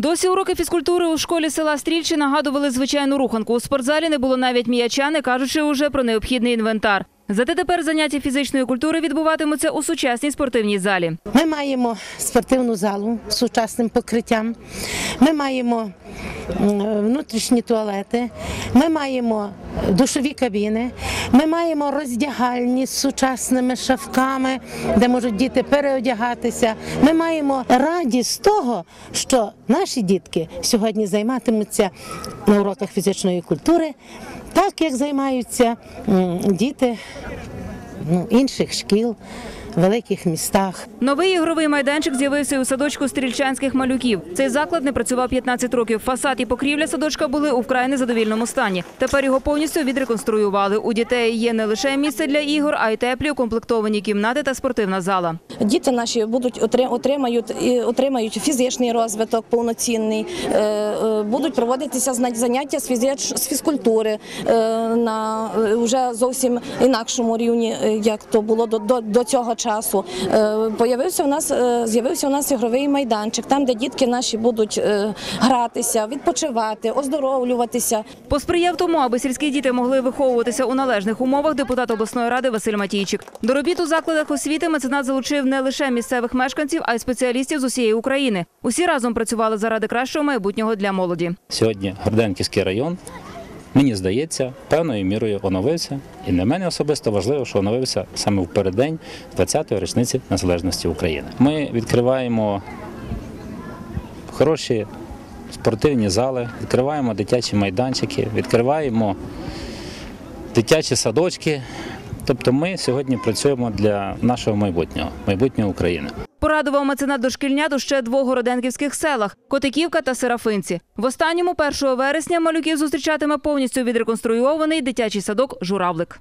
Досі уроки фізкультури у школі села Стрільчі нагадували звичайну руханку. У спортзалі не було навіть м'яча, не кажучи уже про необхідний інвентар. Зате тепер заняття фізичної культури відбуватимуться у сучасній спортивній залі. Ми маємо спортивну залу з сучасним покриттям. Ми маємо внутрішні туалети. Ми маємо душові кабіни. Ми маємо роздягальні з сучасними шафками, де можуть діти переодягатися. Ми маємо радість того, що наші дітки сьогодні займатимуться на уроках фізичної культури, так як займаються діти ну, інших шкіл, великих містах. Новий ігровий майданчик з'явився у садочку стрільчанських малюків. Цей заклад не працював 15 років. Фасад і покрівля садочка були у вкрай незадовільному стані. Тепер його повністю відреконструювали. У дітей є не лише місце для ігор, а й теплі укомплектовані кімнати та спортивна зала. Діти наші будуть отримають і отримають фізичний розвиток повноцінний, е, е, будуть проводитися заняття з фізич- з фізкультури е, на вже зовсім інакшому рівні, як то було до, до, до цього часу. Е, Появився у нас е, з'явився у нас ігровий майданчик, там де дітки наші будуть е, гратися, відпочивати, оздоровлюватися. Посприяв тому, аби сільські діти могли виховуватися у належних умовах. Депутат обласної ради Василь Матійчик. До робіт у закладах освіти меценат залучив не лише місцевих мешканців, а й спеціалістів з усієї України. Усі разом працювали заради кращого майбутнього для молоді. Сьогодні Горденківський район, мені здається, певною мірою оновився. І для мене особисто важливо, що оновився саме в переддень 20-ї річниці незалежності України. Ми відкриваємо хороші спортивні зали, відкриваємо дитячі майданчики, відкриваємо дитячі садочки. Тобто ми сьогодні працюємо для нашого майбутнього, майбутнього України. Порадував меценат дошкільнят у ще двох городенківських селах – Котиківка та Серафинці. В останньому 1 вересня малюків зустрічатиме повністю відреконструйований дитячий садок «Журавлик».